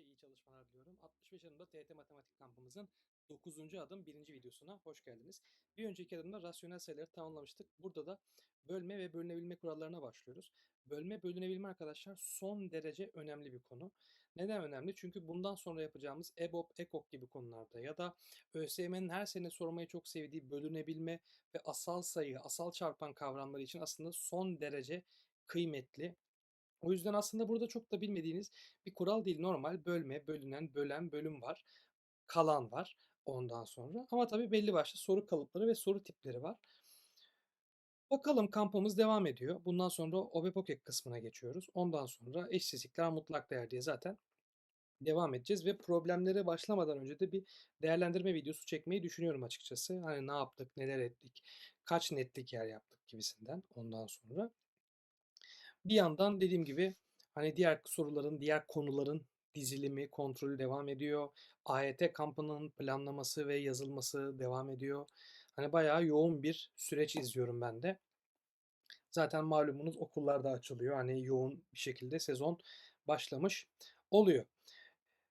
iyi çalışmalar diliyorum. 65 adımda TET Matematik kampımızın 9. adım 1. videosuna hoş geldiniz. Bir önceki adımda rasyonel sayıları tamamlamıştık. Burada da bölme ve bölünebilme kurallarına başlıyoruz. Bölme, bölünebilme arkadaşlar son derece önemli bir konu. Neden önemli? Çünkü bundan sonra yapacağımız EBOB, EKOK gibi konularda ya da ÖSYM'nin her sene sormayı çok sevdiği bölünebilme ve asal sayı, asal çarpan kavramları için aslında son derece kıymetli. O yüzden aslında burada çok da bilmediğiniz bir kural değil. Normal bölme, bölünen, bölen, bölüm var. Kalan var ondan sonra. Ama tabii belli başlı soru kalıpları ve soru tipleri var. Bakalım kampımız devam ediyor. Bundan sonra OBEPOKEK kısmına geçiyoruz. Ondan sonra eşsizlikler mutlak değer diye zaten devam edeceğiz ve problemlere başlamadan önce de bir değerlendirme videosu çekmeyi düşünüyorum açıkçası. Hani ne yaptık, neler ettik, kaç netlik yer yaptık gibisinden ondan sonra. Bir yandan dediğim gibi hani diğer soruların, diğer konuların dizilimi, kontrolü devam ediyor. AYT kampının planlaması ve yazılması devam ediyor. Hani bayağı yoğun bir süreç izliyorum ben de. Zaten malumunuz okullar da açılıyor. Hani yoğun bir şekilde sezon başlamış oluyor.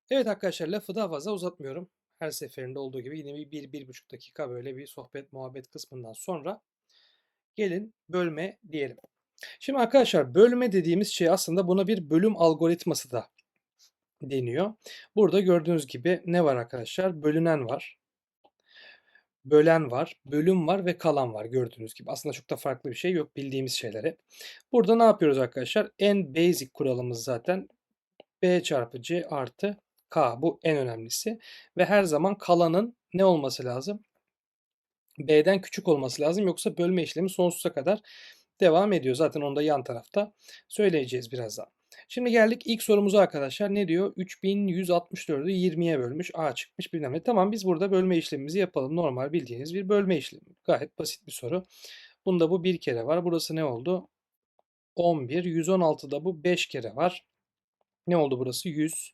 Evet arkadaşlar lafı daha fazla uzatmıyorum. Her seferinde olduğu gibi yine bir, bir, bir buçuk dakika böyle bir sohbet muhabbet kısmından sonra gelin bölme diyelim. Şimdi arkadaşlar bölme dediğimiz şey aslında buna bir bölüm algoritması da deniyor. Burada gördüğünüz gibi ne var arkadaşlar? Bölünen var. Bölen var, bölüm var ve kalan var gördüğünüz gibi. Aslında çok da farklı bir şey yok bildiğimiz şeyleri. Burada ne yapıyoruz arkadaşlar? En basic kuralımız zaten B çarpı C artı K. Bu en önemlisi. Ve her zaman kalanın ne olması lazım? B'den küçük olması lazım. Yoksa bölme işlemi sonsuza kadar devam ediyor. Zaten onu da yan tarafta söyleyeceğiz birazdan. Şimdi geldik ilk sorumuza arkadaşlar. Ne diyor? 3164'ü 20'ye bölmüş. A çıkmış bilmem ne. Tamam biz burada bölme işlemimizi yapalım. Normal bildiğiniz bir bölme işlemi. Gayet basit bir soru. Bunda bu bir kere var. Burası ne oldu? 11. 116'da bu 5 kere var. Ne oldu burası? 100.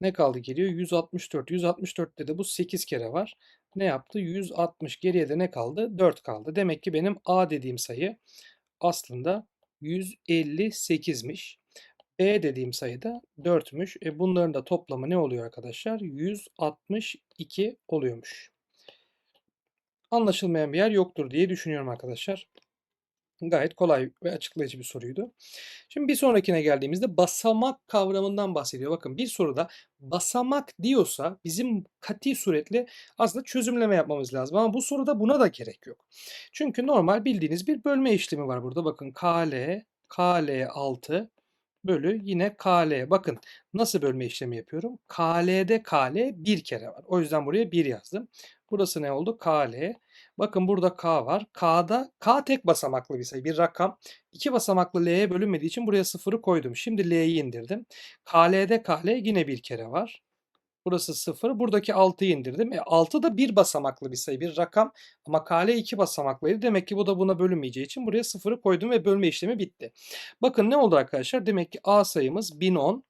Ne kaldı geriye? 164. 164'te de bu 8 kere var. Ne yaptı? 160. Geriye de ne kaldı? 4 kaldı. Demek ki benim A dediğim sayı aslında 158'miş. B dediğim sayı da 4'müş. E bunların da toplamı ne oluyor arkadaşlar? 162 oluyormuş. Anlaşılmayan bir yer yoktur diye düşünüyorum arkadaşlar. Gayet kolay ve açıklayıcı bir soruydu. Şimdi bir sonrakine geldiğimizde basamak kavramından bahsediyor. Bakın bir soruda basamak diyorsa bizim kati suretle aslında çözümleme yapmamız lazım. Ama bu soruda buna da gerek yok. Çünkü normal bildiğiniz bir bölme işlemi var burada. Bakın KL, KL6 bölü yine KL. Bakın nasıl bölme işlemi yapıyorum? KL'de KL bir kere var. O yüzden buraya 1 yazdım. Burası ne oldu? KL. Bakın burada K var. K'da K tek basamaklı bir sayı, bir rakam. İki basamaklı L'ye bölünmediği için buraya sıfırı koydum. Şimdi L'yi indirdim. KL'de KL yine bir kere var. Burası 0. Buradaki 6'yı indirdim. E 6 da bir basamaklı bir sayı, bir rakam. Ama KL 2 basamaklıydı. Demek ki bu da buna bölünmeyeceği için buraya 0'ı koydum ve bölme işlemi bitti. Bakın ne oldu arkadaşlar? Demek ki A sayımız 1010.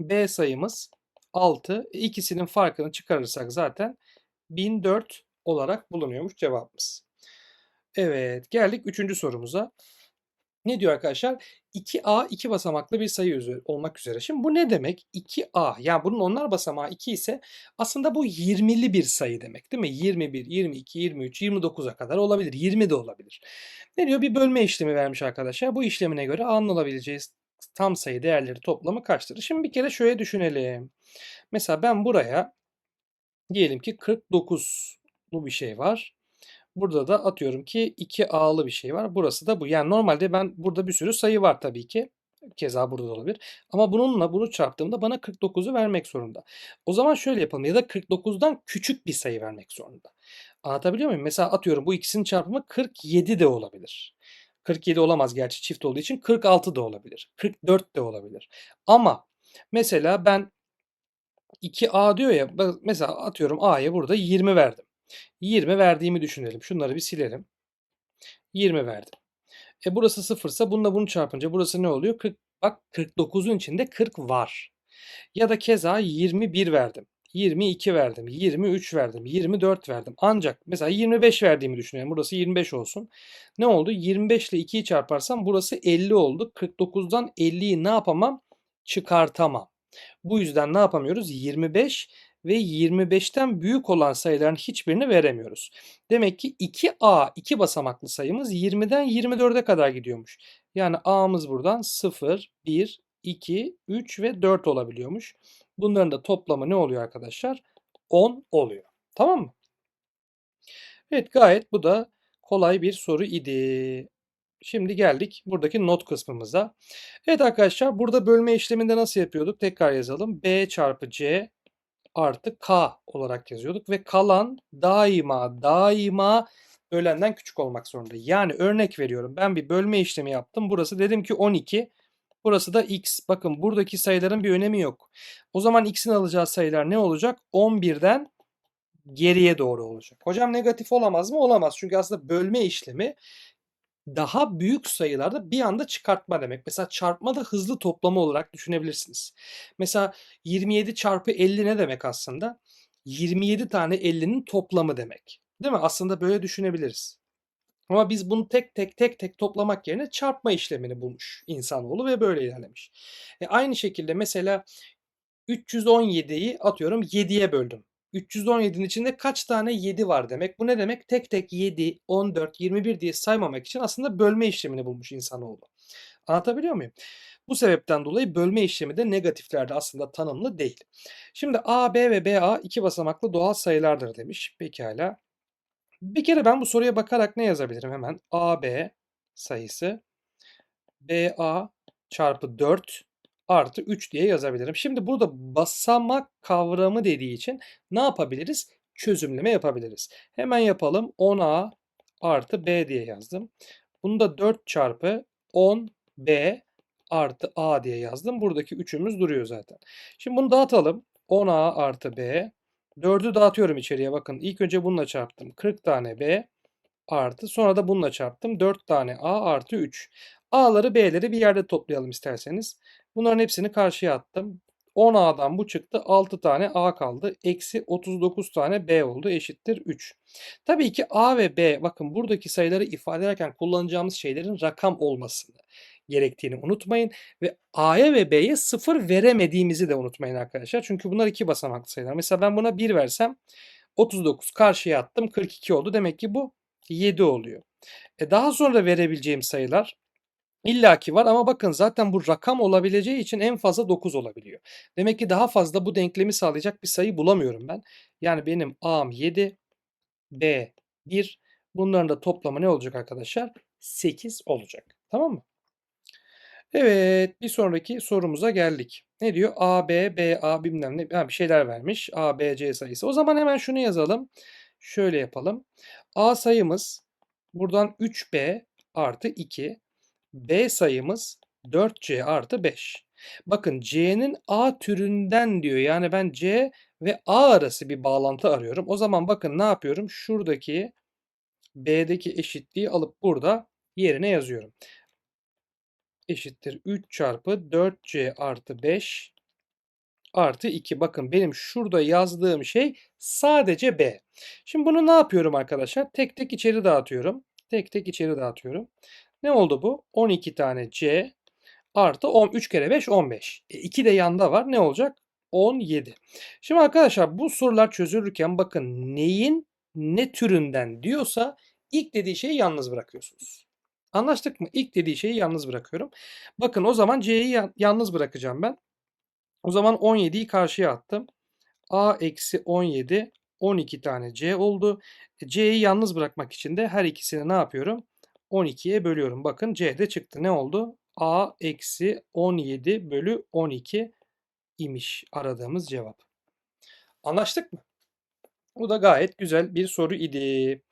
B sayımız 6. E, İkisinin farkını çıkarırsak zaten 1004 olarak bulunuyormuş cevabımız. Evet geldik üçüncü sorumuza. Ne diyor arkadaşlar? 2A iki basamaklı bir sayı olmak üzere. Şimdi bu ne demek? 2A yani bunun onlar basamağı 2 ise aslında bu 20'li bir sayı demek değil mi? 21, 22, 23, 29'a kadar olabilir. 20 de olabilir. Ne diyor? Bir bölme işlemi vermiş arkadaşlar. Bu işlemine göre A'nın alabileceği tam sayı değerleri toplamı kaçtır? Şimdi bir kere şöyle düşünelim. Mesela ben buraya diyelim ki 49'lu bir şey var. Burada da atıyorum ki 2A'lı bir şey var. Burası da bu. Yani normalde ben burada bir sürü sayı var tabii ki. Keza burada da olabilir. Ama bununla bunu çarptığımda bana 49'u vermek zorunda. O zaman şöyle yapalım. Ya da 49'dan küçük bir sayı vermek zorunda. Anlatabiliyor muyum? Mesela atıyorum bu ikisinin çarpımı 47 de olabilir. 47 olamaz gerçi çift olduğu için 46 da olabilir. 44 de olabilir. Ama mesela ben 2A diyor ya mesela atıyorum A'ya burada 20 verdim. 20 verdiğimi düşünelim. Şunları bir silelim. 20 verdim. E burası 0 ise bununla bunu çarpınca burası ne oluyor? 40, bak 49'un içinde 40 var. Ya da keza 21 verdim. 22 verdim, 23 verdim, 24 verdim. Ancak mesela 25 verdiğimi düşünelim. Burası 25 olsun. Ne oldu? 25 ile 2'yi çarparsam burası 50 oldu. 49'dan 50'yi ne yapamam? Çıkartamam. Bu yüzden ne yapamıyoruz? 25 ve 25'ten büyük olan sayıların hiçbirini veremiyoruz. Demek ki 2A iki basamaklı sayımız 20'den 24'e kadar gidiyormuş. Yani A'mız buradan 0, 1, 2, 3 ve 4 olabiliyormuş. Bunların da toplamı ne oluyor arkadaşlar? 10 oluyor. Tamam mı? Evet gayet bu da kolay bir soru idi. Şimdi geldik buradaki not kısmımıza. Evet arkadaşlar burada bölme işleminde nasıl yapıyorduk? Tekrar yazalım. B çarpı C artı K olarak yazıyorduk ve kalan daima daima bölenden küçük olmak zorunda. Yani örnek veriyorum ben bir bölme işlemi yaptım. Burası dedim ki 12. Burası da x. Bakın buradaki sayıların bir önemi yok. O zaman x'in alacağı sayılar ne olacak? 11'den geriye doğru olacak. Hocam negatif olamaz mı? Olamaz. Çünkü aslında bölme işlemi daha büyük sayılarda bir anda çıkartma demek. Mesela çarpma da hızlı toplama olarak düşünebilirsiniz. Mesela 27 çarpı 50 ne demek aslında? 27 tane 50'nin toplamı demek. Değil mi? Aslında böyle düşünebiliriz. Ama biz bunu tek tek tek tek toplamak yerine çarpma işlemini bulmuş insanoğlu ve böyle ilerlemiş. E aynı şekilde mesela 317'yi atıyorum 7'ye böldüm. 317'nin içinde kaç tane 7 var demek. Bu ne demek? Tek tek 7, 14, 21 diye saymamak için aslında bölme işlemini bulmuş insanoğlu. Anlatabiliyor muyum? Bu sebepten dolayı bölme işlemi de negatiflerde aslında tanımlı değil. Şimdi A, B ve BA iki basamaklı doğal sayılardır demiş. Pekala. Bir kere ben bu soruya bakarak ne yazabilirim hemen? AB sayısı BA çarpı 4 artı 3 diye yazabilirim. Şimdi burada basamak kavramı dediği için ne yapabiliriz? Çözümleme yapabiliriz. Hemen yapalım. 10A artı B diye yazdım. Bunu da 4 çarpı 10B artı A diye yazdım. Buradaki 3'ümüz duruyor zaten. Şimdi bunu dağıtalım. 10A artı B. 4'ü dağıtıyorum içeriye bakın. İlk önce bununla çarptım. 40 tane B artı sonra da bununla çarptım. 4 tane A artı 3. A'ları B'leri bir yerde toplayalım isterseniz. Bunların hepsini karşıya attım. 10A'dan bu çıktı. 6 tane A kaldı. Eksi 39 tane B oldu. Eşittir 3. Tabii ki A ve B bakın buradaki sayıları ifade ederken kullanacağımız şeylerin rakam olmasını gerektiğini unutmayın. Ve A'ya ve B'ye 0 veremediğimizi de unutmayın arkadaşlar. Çünkü bunlar iki basamaklı sayılar. Mesela ben buna 1 versem 39 karşıya attım 42 oldu. Demek ki bu 7 oluyor. E daha sonra verebileceğim sayılar illaki var ama bakın zaten bu rakam olabileceği için en fazla 9 olabiliyor. Demek ki daha fazla bu denklemi sağlayacak bir sayı bulamıyorum ben. Yani benim A'm 7, B 1. Bunların da toplamı ne olacak arkadaşlar? 8 olacak. Tamam mı? Evet, bir sonraki sorumuza geldik. Ne diyor? A, B, B, A bilmem ne bir şeyler vermiş. A, B, C sayısı. O zaman hemen şunu yazalım. Şöyle yapalım. A sayımız buradan 3B artı 2. B sayımız 4C artı 5. Bakın C'nin A türünden diyor. Yani ben C ve A arası bir bağlantı arıyorum. O zaman bakın ne yapıyorum? Şuradaki B'deki eşitliği alıp burada yerine yazıyorum eşittir 3 çarpı 4c artı 5 artı 2. Bakın benim şurada yazdığım şey sadece b. Şimdi bunu ne yapıyorum arkadaşlar? Tek tek içeri dağıtıyorum. Tek tek içeri dağıtıyorum. Ne oldu bu? 12 tane c artı 10. 3 kere 5 15. E 2 de yanda var. Ne olacak? 17. Şimdi arkadaşlar bu sorular çözülürken bakın neyin ne türünden diyorsa ilk dediği şeyi yalnız bırakıyorsunuz. Anlaştık mı? İlk dediği şeyi yalnız bırakıyorum. Bakın o zaman C'yi yalnız bırakacağım ben. O zaman 17'yi karşıya attım. A eksi 17 12 tane C oldu. E, C'yi yalnız bırakmak için de her ikisini ne yapıyorum? 12'ye bölüyorum. Bakın C de çıktı. Ne oldu? A eksi 17 bölü 12 imiş aradığımız cevap. Anlaştık mı? Bu da gayet güzel bir soru idi.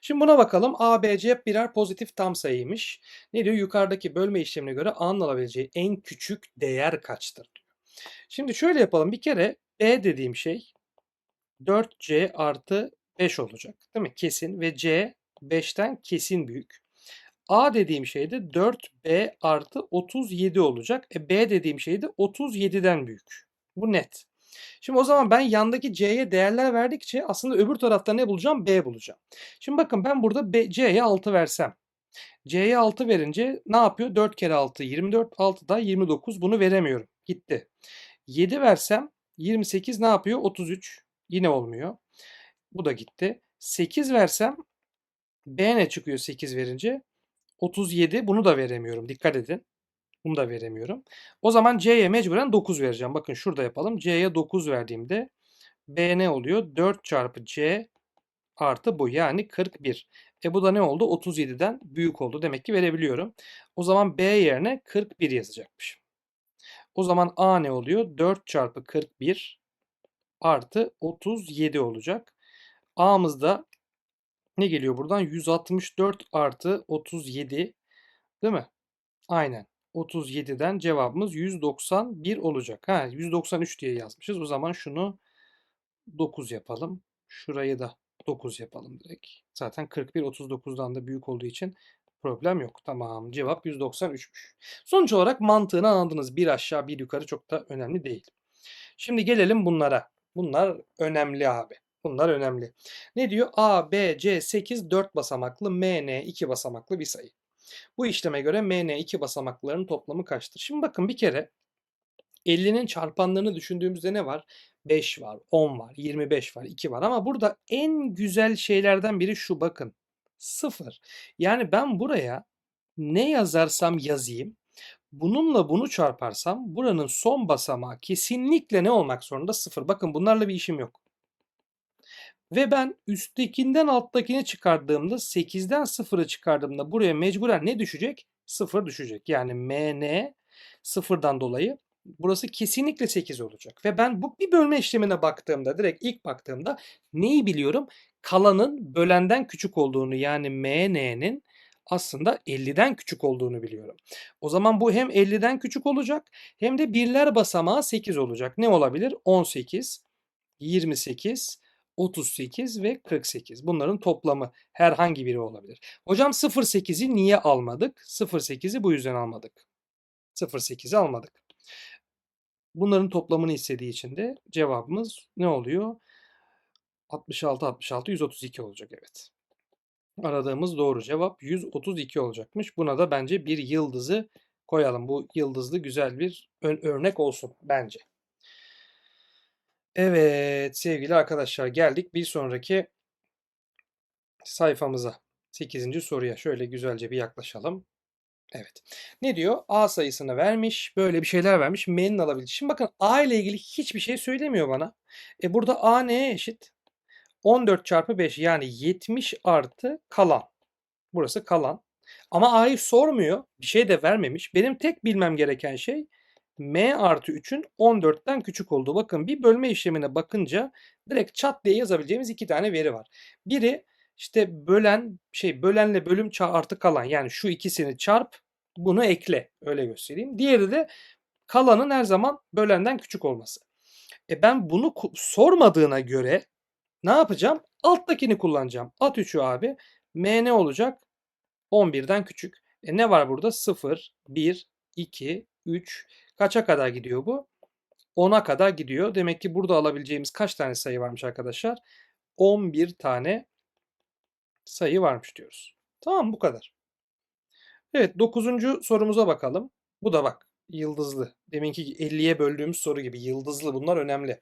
Şimdi buna bakalım. A, B, C birer pozitif tam sayıymış. Ne diyor? Yukarıdaki bölme işlemine göre A'nın alabileceği en küçük değer kaçtır? Şimdi şöyle yapalım. Bir kere B dediğim şey 4C artı 5 olacak. Değil mi? Kesin ve C 5'ten kesin büyük. A dediğim şey de 4B artı 37 olacak. E B dediğim şey de 37'den büyük. Bu net. Şimdi o zaman ben yandaki C'ye değerler verdikçe aslında öbür tarafta ne bulacağım? B bulacağım. Şimdi bakın ben burada C'ye 6 versem. C'ye 6 verince ne yapıyor? 4 kere 6 24. 6 da 29. Bunu veremiyorum. Gitti. 7 versem 28 ne yapıyor? 33. Yine olmuyor. Bu da gitti. 8 versem B ne çıkıyor 8 verince? 37. Bunu da veremiyorum. Dikkat edin. Bunu da veremiyorum. O zaman C'ye mecburen 9 vereceğim. Bakın şurada yapalım. C'ye 9 verdiğimde B ne oluyor? 4 çarpı C artı bu yani 41. E bu da ne oldu? 37'den büyük oldu. Demek ki verebiliyorum. O zaman B yerine 41 yazacakmışım. O zaman A ne oluyor? 4 çarpı 41 artı 37 olacak. A'mız da ne geliyor buradan? 164 artı 37 değil mi? Aynen. 37'den cevabımız 191 olacak. Ha 193 diye yazmışız. O zaman şunu 9 yapalım. Şurayı da 9 yapalım direkt. Zaten 41 39'dan da büyük olduğu için problem yok. Tamam cevap 193'müş. Sonuç olarak mantığını anladınız. Bir aşağı bir yukarı çok da önemli değil. Şimdi gelelim bunlara. Bunlar önemli abi. Bunlar önemli. Ne diyor? A, B, C 8 4 basamaklı, M, N 2 basamaklı bir sayı. Bu işleme göre M, N 2 basamakların toplamı kaçtır? Şimdi bakın bir kere 50'nin çarpanlarını düşündüğümüzde ne var? 5 var, 10 var, 25 var, 2 var ama burada en güzel şeylerden biri şu bakın. 0. Yani ben buraya ne yazarsam yazayım bununla bunu çarparsam buranın son basamağı kesinlikle ne olmak zorunda? 0. Bakın bunlarla bir işim yok. Ve ben üsttekinden alttakini çıkardığımda 8'den 0'ı çıkardığımda buraya mecburen ne düşecek? 0 düşecek. Yani MN sıfırdan dolayı burası kesinlikle 8 olacak. Ve ben bu bir bölme işlemine baktığımda direkt ilk baktığımda neyi biliyorum? Kalanın bölenden küçük olduğunu yani MN'nin aslında 50'den küçük olduğunu biliyorum. O zaman bu hem 50'den küçük olacak hem de birler basamağı 8 olacak. Ne olabilir? 18, 28, 38 ve 48. Bunların toplamı herhangi biri olabilir. Hocam 0.8'i niye almadık? 0.8'i bu yüzden almadık. 0.8'i almadık. Bunların toplamını istediği için de cevabımız ne oluyor? 66 66 132 olacak evet. Aradığımız doğru cevap 132 olacakmış. Buna da bence bir yıldızı koyalım. Bu yıldızlı güzel bir örnek olsun bence. Evet sevgili arkadaşlar geldik bir sonraki sayfamıza. 8. soruya şöyle güzelce bir yaklaşalım. Evet. Ne diyor? A sayısını vermiş. Böyle bir şeyler vermiş. M'nin alabildiği. Şimdi bakın A ile ilgili hiçbir şey söylemiyor bana. E burada A neye eşit? 14 çarpı 5 yani 70 artı kalan. Burası kalan. Ama A'yı sormuyor. Bir şey de vermemiş. Benim tek bilmem gereken şey m artı 3'ün 14'ten küçük olduğu. Bakın bir bölme işlemine bakınca direkt çat diye yazabileceğimiz iki tane veri var. Biri işte bölen şey bölenle bölüm artı kalan yani şu ikisini çarp bunu ekle öyle göstereyim. Diğeri de kalanın her zaman bölenden küçük olması. E ben bunu sormadığına göre ne yapacağım? Alttakini kullanacağım. At 3'ü abi. M ne olacak? 11'den küçük. E ne var burada? 0, 1, 2, 3. Kaça kadar gidiyor bu? 10'a kadar gidiyor. Demek ki burada alabileceğimiz kaç tane sayı varmış arkadaşlar? 11 tane sayı varmış diyoruz. Tamam bu kadar. Evet 9. sorumuza bakalım. Bu da bak yıldızlı. Deminki 50'ye böldüğümüz soru gibi yıldızlı bunlar önemli.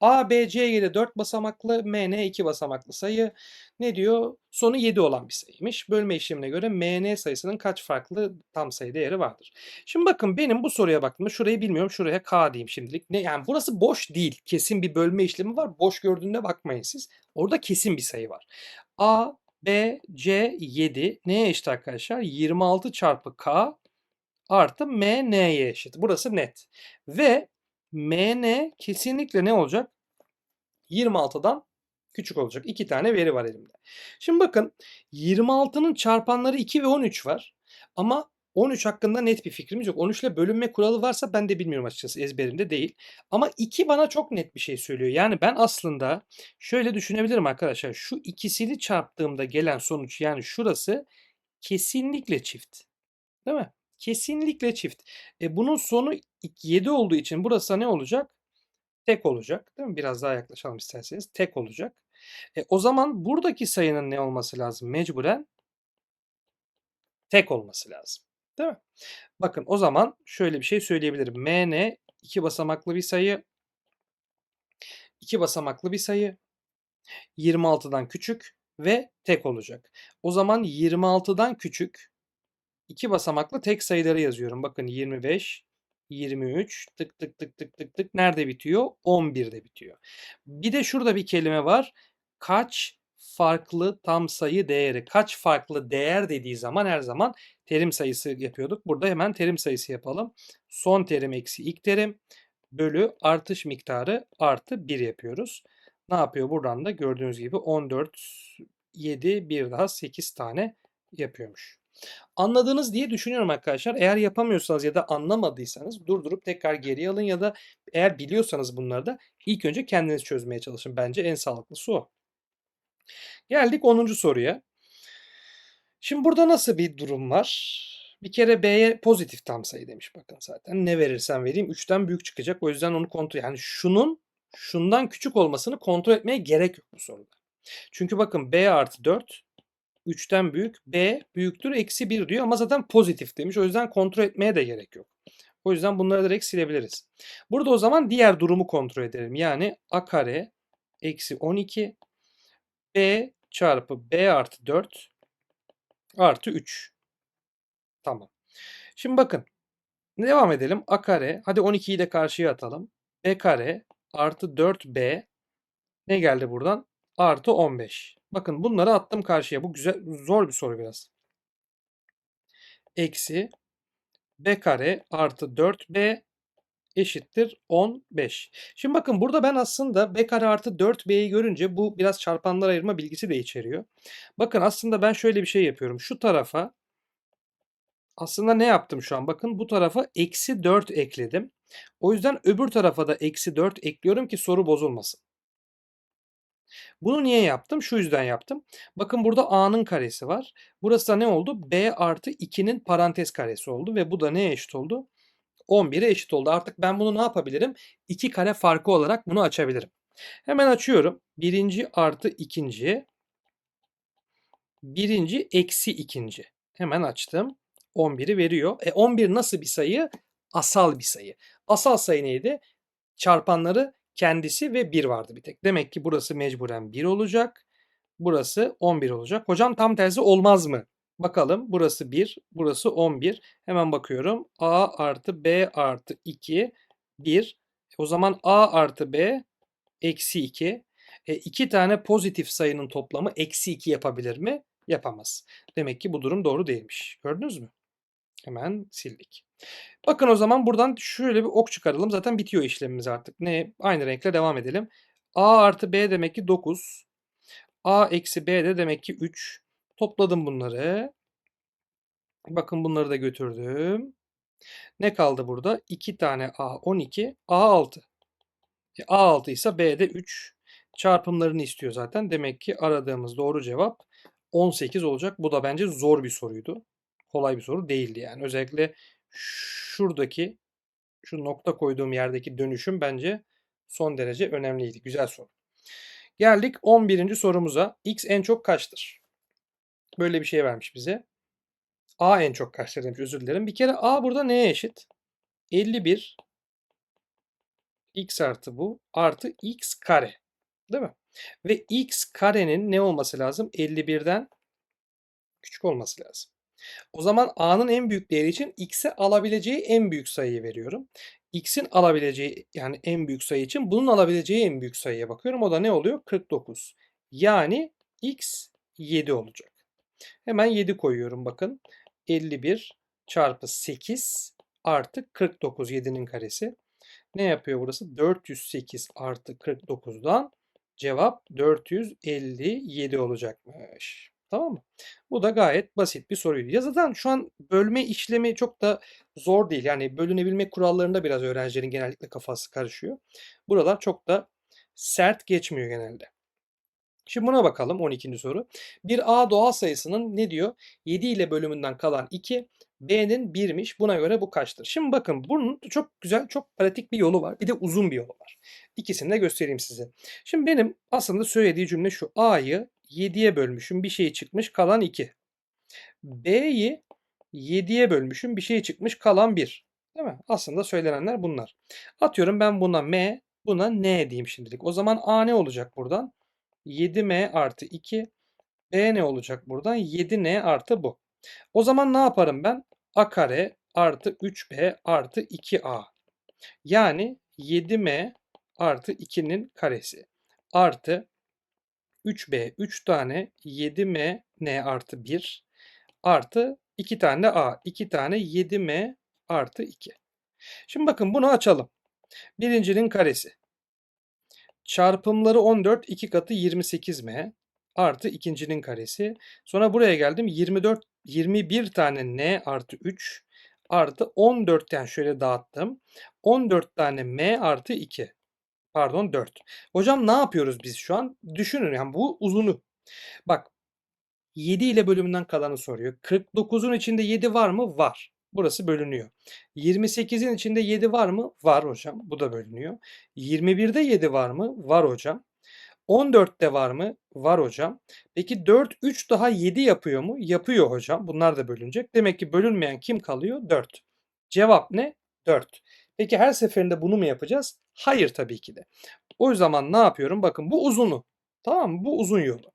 A, B, C ile 4 basamaklı, M, N 2 basamaklı sayı ne diyor? Sonu 7 olan bir sayıymış. Bölme işlemine göre M, N sayısının kaç farklı tam sayı değeri vardır? Şimdi bakın benim bu soruya baktığımda şurayı bilmiyorum. Şuraya K diyeyim şimdilik. Ne, yani burası boş değil. Kesin bir bölme işlemi var. Boş gördüğünde bakmayın siz. Orada kesin bir sayı var. A, B, C 7 neye eşit arkadaşlar? 26 çarpı K artı M N'ye eşit. Burası net. Ve M N kesinlikle ne olacak? 26'dan küçük olacak. İki tane veri var elimde. Şimdi bakın 26'nın çarpanları 2 ve 13 var. Ama 13 hakkında net bir fikrimiz yok. 13 ile bölünme kuralı varsa ben de bilmiyorum açıkçası ezberimde değil. Ama 2 bana çok net bir şey söylüyor. Yani ben aslında şöyle düşünebilirim arkadaşlar. Şu ikisini çarptığımda gelen sonuç yani şurası kesinlikle çift. Değil mi? Kesinlikle çift. E bunun sonu 7 olduğu için burası ne olacak? Tek olacak. Değil mi? Biraz daha yaklaşalım isterseniz. Tek olacak. E o zaman buradaki sayının ne olması lazım? Mecburen tek olması lazım. Değil mi? Bakın o zaman şöyle bir şey söyleyebilirim. MN iki basamaklı bir sayı. 2 basamaklı bir sayı. 26'dan küçük ve tek olacak. O zaman 26'dan küçük iki basamaklı tek sayıları yazıyorum. Bakın 25, 23 tık tık tık tık tık tık nerede bitiyor? 11'de bitiyor. Bir de şurada bir kelime var. Kaç farklı tam sayı değeri? Kaç farklı değer dediği zaman her zaman terim sayısı yapıyorduk. Burada hemen terim sayısı yapalım. Son terim eksi ilk terim bölü artış miktarı artı 1 yapıyoruz. Ne yapıyor? Buradan da gördüğünüz gibi 14, 7, bir daha 8 tane yapıyormuş. Anladınız diye düşünüyorum arkadaşlar. Eğer yapamıyorsanız ya da anlamadıysanız durdurup tekrar geri alın ya da eğer biliyorsanız bunları da ilk önce kendiniz çözmeye çalışın. Bence en sağlıklısı o. Geldik 10. soruya. Şimdi burada nasıl bir durum var? Bir kere B'ye pozitif tam sayı demiş bakın zaten. Ne verirsen vereyim 3'ten büyük çıkacak. O yüzden onu kontrol yani şunun şundan küçük olmasını kontrol etmeye gerek yok bu soruda. Çünkü bakın B artı 4 3'ten büyük. B büyüktür eksi 1 diyor ama zaten pozitif demiş. O yüzden kontrol etmeye de gerek yok. O yüzden bunları direkt silebiliriz. Burada o zaman diğer durumu kontrol edelim. Yani a kare eksi 12 b çarpı b artı 4 artı 3. Tamam. Şimdi bakın. Devam edelim. A kare. Hadi 12'yi de karşıya atalım. B kare artı 4B ne geldi buradan? Artı 15. Bakın bunları attım karşıya. Bu güzel zor bir soru biraz. Eksi B kare artı 4B eşittir 15. Şimdi bakın burada ben aslında B kare artı 4B'yi görünce bu biraz çarpanlar ayırma bilgisi de içeriyor. Bakın aslında ben şöyle bir şey yapıyorum. Şu tarafa aslında ne yaptım şu an? Bakın bu tarafa eksi 4 ekledim. O yüzden öbür tarafa da eksi 4 ekliyorum ki soru bozulmasın. Bunu niye yaptım? Şu yüzden yaptım. Bakın burada A'nın karesi var. Burası da ne oldu? B artı 2'nin parantez karesi oldu. Ve bu da neye eşit oldu? 11'e eşit oldu. Artık ben bunu ne yapabilirim? 2 kare farkı olarak bunu açabilirim. Hemen açıyorum. Birinci artı ikinci. Birinci eksi ikinci. Hemen açtım. 11'i veriyor. E 11 nasıl bir sayı? Asal bir sayı. Asal sayı neydi? Çarpanları kendisi ve 1 vardı bir tek. Demek ki burası mecburen 1 olacak. Burası 11 olacak. Hocam tam tersi olmaz mı? Bakalım burası 1, burası 11. Hemen bakıyorum. A artı B artı 2, 1. O zaman A artı B eksi 2. E, iki tane pozitif sayının toplamı eksi 2 yapabilir mi? Yapamaz. Demek ki bu durum doğru değilmiş. Gördünüz mü? Hemen sildik. Bakın o zaman buradan şöyle bir ok çıkaralım. Zaten bitiyor işlemimiz artık. Ne? Aynı renkle devam edelim. A artı B demek ki 9. A eksi B de demek ki 3. Topladım bunları. Bakın bunları da götürdüm. Ne kaldı burada? 2 tane A 12. A 6. E, A 6 ise B de 3. Çarpımlarını istiyor zaten. Demek ki aradığımız doğru cevap 18 olacak. Bu da bence zor bir soruydu. Kolay bir soru değildi yani. Özellikle şuradaki şu nokta koyduğum yerdeki dönüşüm bence son derece önemliydi. Güzel soru. Geldik 11. sorumuza. X en çok kaçtır? Böyle bir şey vermiş bize. A en çok kaçtır demiş özür dilerim. Bir kere A burada neye eşit? 51 x artı bu artı x kare. Değil mi? Ve x karenin ne olması lazım? 51'den küçük olması lazım. O zaman a'nın en büyük değeri için x'e alabileceği en büyük sayıyı veriyorum. x'in alabileceği yani en büyük sayı için bunun alabileceği en büyük sayıya bakıyorum. O da ne oluyor? 49. Yani x 7 olacak. Hemen 7 koyuyorum bakın. 51 çarpı 8 artı 49 7'nin karesi. Ne yapıyor burası? 408 artı 49'dan cevap 457 olacakmış. Tamam mı? Bu da gayet basit bir soruydu. Ya zaten şu an bölme işlemi çok da zor değil. Yani bölünebilme kurallarında biraz öğrencilerin genellikle kafası karışıyor. Buralar çok da sert geçmiyor genelde. Şimdi buna bakalım 12. soru. Bir A doğal sayısının ne diyor? 7 ile bölümünden kalan 2, B'nin 1'miş. Buna göre bu kaçtır? Şimdi bakın bunun çok güzel, çok pratik bir yolu var. Bir de uzun bir yolu var. İkisini de göstereyim size. Şimdi benim aslında söylediği cümle şu. A'yı 7'ye bölmüşüm. Bir şey çıkmış. Kalan 2. B'yi 7'ye bölmüşüm. Bir şey çıkmış. Kalan 1. Değil mi? Aslında söylenenler bunlar. Atıyorum ben buna m, buna n diyeyim şimdilik. O zaman a ne olacak buradan? 7m artı 2. b ne olacak buradan? 7n artı bu. O zaman ne yaparım ben? a kare artı 3b artı 2a. Yani 7m artı 2'nin karesi artı 3b 3 tane 7m n artı 1 artı 2 tane a 2 tane 7m artı 2. Şimdi bakın bunu açalım. Birincinin karesi. Çarpımları 14 2 katı 28m artı ikincinin karesi. Sonra buraya geldim 24 21 tane n artı 3 artı 14'ten şöyle dağıttım. 14 tane m artı 2. Pardon 4. Hocam ne yapıyoruz biz şu an? Düşünün yani bu uzunu. Bak 7 ile bölümünden kalanı soruyor. 49'un içinde 7 var mı? Var. Burası bölünüyor. 28'in içinde 7 var mı? Var hocam. Bu da bölünüyor. 21'de 7 var mı? Var hocam. 14'te var mı? Var hocam. Peki 4, 3 daha 7 yapıyor mu? Yapıyor hocam. Bunlar da bölünecek. Demek ki bölünmeyen kim kalıyor? 4. Cevap ne? 4. Peki her seferinde bunu mu yapacağız? Hayır tabii ki de. O zaman ne yapıyorum? Bakın bu uzunu. Tamam mı? Bu uzun yolu.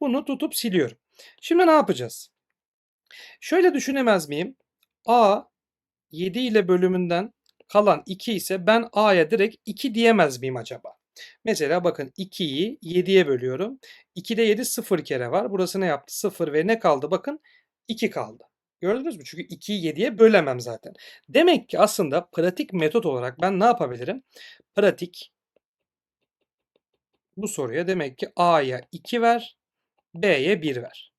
Bunu tutup siliyorum. Şimdi ne yapacağız? Şöyle düşünemez miyim? A 7 ile bölümünden kalan 2 ise ben A'ya direkt 2 diyemez miyim acaba? Mesela bakın 2'yi 7'ye bölüyorum. 2'de 7 0 kere var. Burası ne yaptı? 0 ve ne kaldı? Bakın 2 kaldı. Gördünüz mü? Çünkü 2'yi 7'ye bölemem zaten. Demek ki aslında pratik metot olarak ben ne yapabilirim? Pratik bu soruya demek ki A'ya 2 ver, B'ye 1 ver.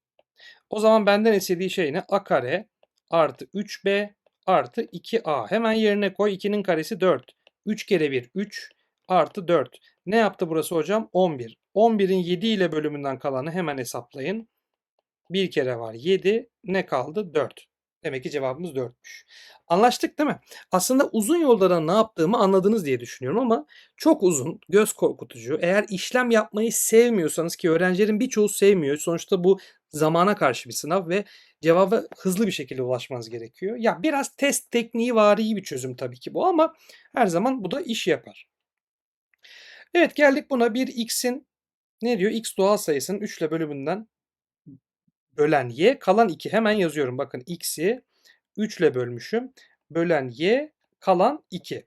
O zaman benden istediği şey ne? A kare artı 3B artı 2A. Hemen yerine koy. 2'nin karesi 4. 3 kere 1 3 artı 4. Ne yaptı burası hocam? 11. 11'in 7 ile bölümünden kalanı hemen hesaplayın. Bir kere var 7. Ne kaldı? 4. Demek ki cevabımız 4'müş. Anlaştık değil mi? Aslında uzun yollara ne yaptığımı anladınız diye düşünüyorum ama çok uzun, göz korkutucu. Eğer işlem yapmayı sevmiyorsanız ki öğrencilerin birçoğu sevmiyor. Sonuçta bu zamana karşı bir sınav ve cevaba hızlı bir şekilde ulaşmanız gerekiyor. Ya biraz test tekniği vari bir çözüm tabii ki bu ama her zaman bu da iş yapar. Evet geldik buna bir x'in ne diyor? x doğal sayısının 3 ile bölümünden bölen y kalan 2 hemen yazıyorum. Bakın x'i 3 ile bölmüşüm. Bölen y kalan 2.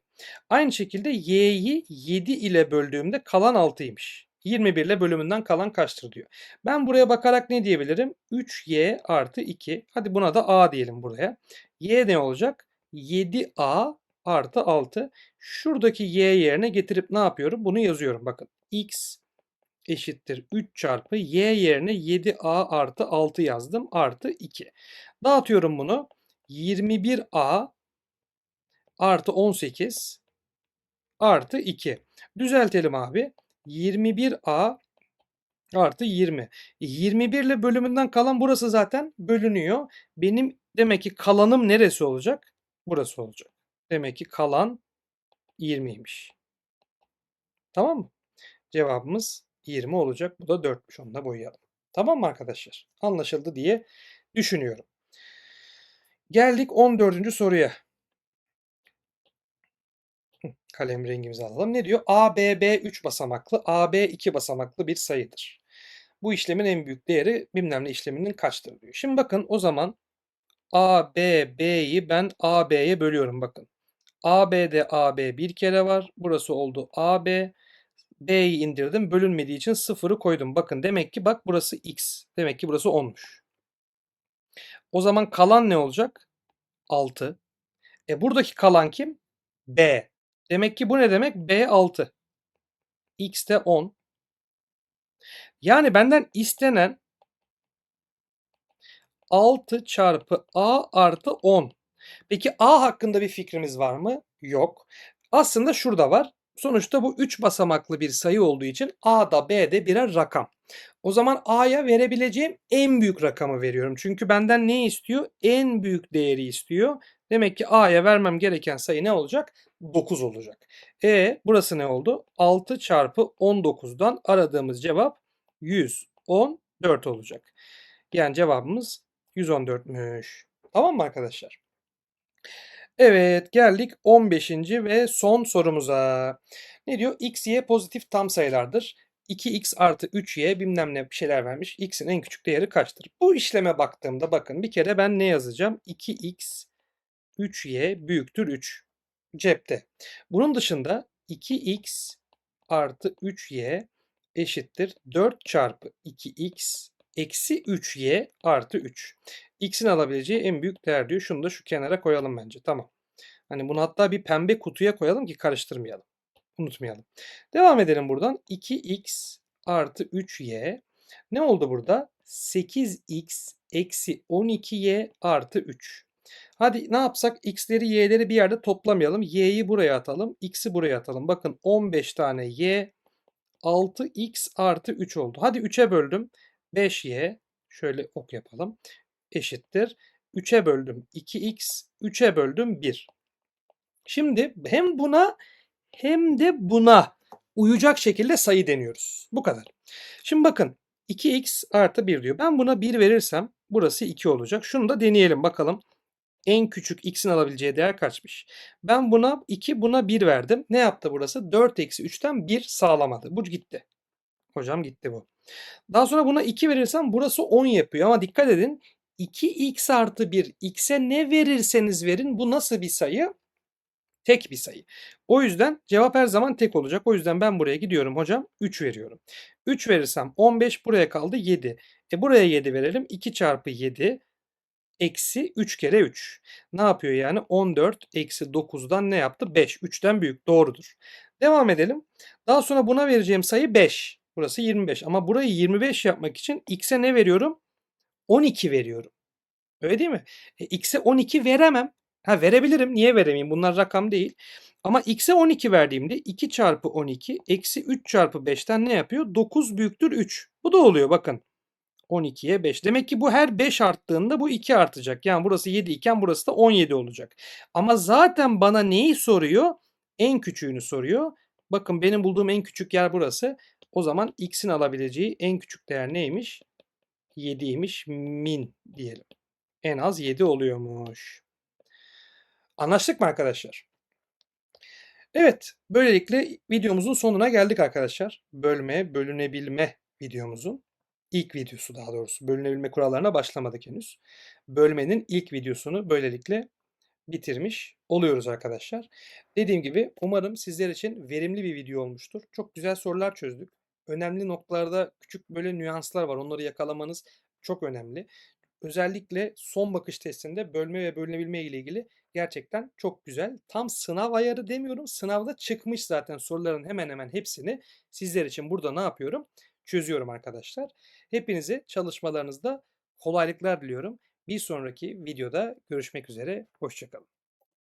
Aynı şekilde y'yi 7 ile böldüğümde kalan 6'ymış. 21 ile bölümünden kalan kaçtır diyor. Ben buraya bakarak ne diyebilirim? 3y artı 2. Hadi buna da a diyelim buraya. y ne olacak? 7a artı 6. Şuradaki y yerine getirip ne yapıyorum? Bunu yazıyorum. Bakın x eşittir 3 çarpı y yerine 7a artı 6 yazdım. Artı 2. Dağıtıyorum bunu. 21a artı 18 artı 2. Düzeltelim abi. 21a artı 20. 21 ile bölümünden kalan burası zaten bölünüyor. Benim demek ki kalanım neresi olacak? Burası olacak. Demek ki kalan 20'ymiş. Tamam mı? Cevabımız 20 olacak. Bu da 4'müş. Onu da boyayalım. Tamam mı arkadaşlar? Anlaşıldı diye düşünüyorum. Geldik 14. soruya. Kalem rengimizi alalım. Ne diyor? ABB 3 basamaklı, AB 2 basamaklı bir sayıdır. Bu işlemin en büyük değeri bilmem ne işleminin kaçtır diyor. Şimdi bakın o zaman ABB'yi ben AB'ye bölüyorum bakın. AB'de AB bir kere var. Burası oldu AB. B'yi indirdim. Bölünmediği için sıfırı koydum. Bakın demek ki bak burası X. Demek ki burası 10'muş. O zaman kalan ne olacak? 6. E buradaki kalan kim? B. Demek ki bu ne demek? B 6. X de 10. Yani benden istenen 6 çarpı A artı 10. Peki A hakkında bir fikrimiz var mı? Yok. Aslında şurada var. Sonuçta bu 3 basamaklı bir sayı olduğu için A da B de birer rakam. O zaman A'ya verebileceğim en büyük rakamı veriyorum. Çünkü benden ne istiyor? En büyük değeri istiyor. Demek ki A'ya vermem gereken sayı ne olacak? 9 olacak. E burası ne oldu? 6 çarpı 19'dan aradığımız cevap 114 olacak. Yani cevabımız 114'müş. Tamam mı arkadaşlar? Evet, geldik 15. ve son sorumuza. Ne diyor? X, Y pozitif tam sayılardır. 2x artı 3y bilmem ne bir şeyler vermiş. X'in en küçük değeri kaçtır? Bu işleme baktığımda bakın bir kere ben ne yazacağım? 2x 3y büyüktür 3. Cepte. Bunun dışında 2x artı 3y eşittir 4 çarpı 2x eksi 3y artı 3. X'in alabileceği en büyük değer diyor. Şunu da şu kenara koyalım bence. Tamam. Hani bunu hatta bir pembe kutuya koyalım ki karıştırmayalım. Unutmayalım. Devam edelim buradan. 2x artı 3y. Ne oldu burada? 8x eksi 12y artı 3. Hadi ne yapsak? X'leri y'leri bir yerde toplamayalım. Y'yi buraya atalım. X'i buraya atalım. Bakın 15 tane y 6x artı 3 oldu. Hadi 3'e böldüm. 5y şöyle ok yapalım. Eşittir. 3'e böldüm 2x. 3'e böldüm 1. Şimdi hem buna hem de buna uyacak şekilde sayı deniyoruz. Bu kadar. Şimdi bakın 2x artı 1 diyor. Ben buna 1 verirsem burası 2 olacak. Şunu da deneyelim bakalım. En küçük x'in alabileceği değer kaçmış? Ben buna 2 buna 1 verdim. Ne yaptı burası? 4 eksi 3'ten 1 sağlamadı. Bu gitti. Hocam gitti bu. Daha sonra buna 2 verirsem burası 10 yapıyor. Ama dikkat edin 2x artı 1 x'e ne verirseniz verin bu nasıl bir sayı? Tek bir sayı. O yüzden cevap her zaman tek olacak. O yüzden ben buraya gidiyorum hocam 3 veriyorum. 3 verirsem 15 buraya kaldı 7. E buraya 7 verelim. 2 çarpı 7 eksi 3 kere 3. Ne yapıyor yani? 14 eksi 9'dan ne yaptı? 5. 3'ten büyük. Doğrudur. Devam edelim. Daha sonra buna vereceğim sayı 5. Burası 25. Ama burayı 25 yapmak için x'e ne veriyorum? 12 veriyorum. Öyle değil mi? E, x'e 12 veremem. Ha verebilirim. Niye veremeyeyim? Bunlar rakam değil. Ama x'e 12 verdiğimde 2 çarpı 12 eksi 3 çarpı 5'ten ne yapıyor? 9 büyüktür 3. Bu da oluyor bakın. 12'ye 5. Demek ki bu her 5 arttığında bu 2 artacak. Yani burası 7 iken burası da 17 olacak. Ama zaten bana neyi soruyor? En küçüğünü soruyor. Bakın benim bulduğum en küçük yer burası. O zaman x'in alabileceği en küçük değer neymiş? 7'ymiş min diyelim. En az 7 oluyormuş. Anlaştık mı arkadaşlar? Evet, böylelikle videomuzun sonuna geldik arkadaşlar. Bölme, bölünebilme videomuzun ilk videosu daha doğrusu. Bölünebilme kurallarına başlamadık henüz. Bölmenin ilk videosunu böylelikle bitirmiş oluyoruz arkadaşlar. Dediğim gibi umarım sizler için verimli bir video olmuştur. Çok güzel sorular çözdük. Önemli noktalarda küçük böyle nüanslar var. Onları yakalamanız çok önemli. Özellikle son bakış testinde bölme ve bölünebilme ile ilgili gerçekten çok güzel. Tam sınav ayarı demiyorum. Sınavda çıkmış zaten soruların hemen hemen hepsini sizler için burada ne yapıyorum? Çözüyorum arkadaşlar. Hepinize çalışmalarınızda kolaylıklar diliyorum. Bir sonraki videoda görüşmek üzere. Hoşçakalın.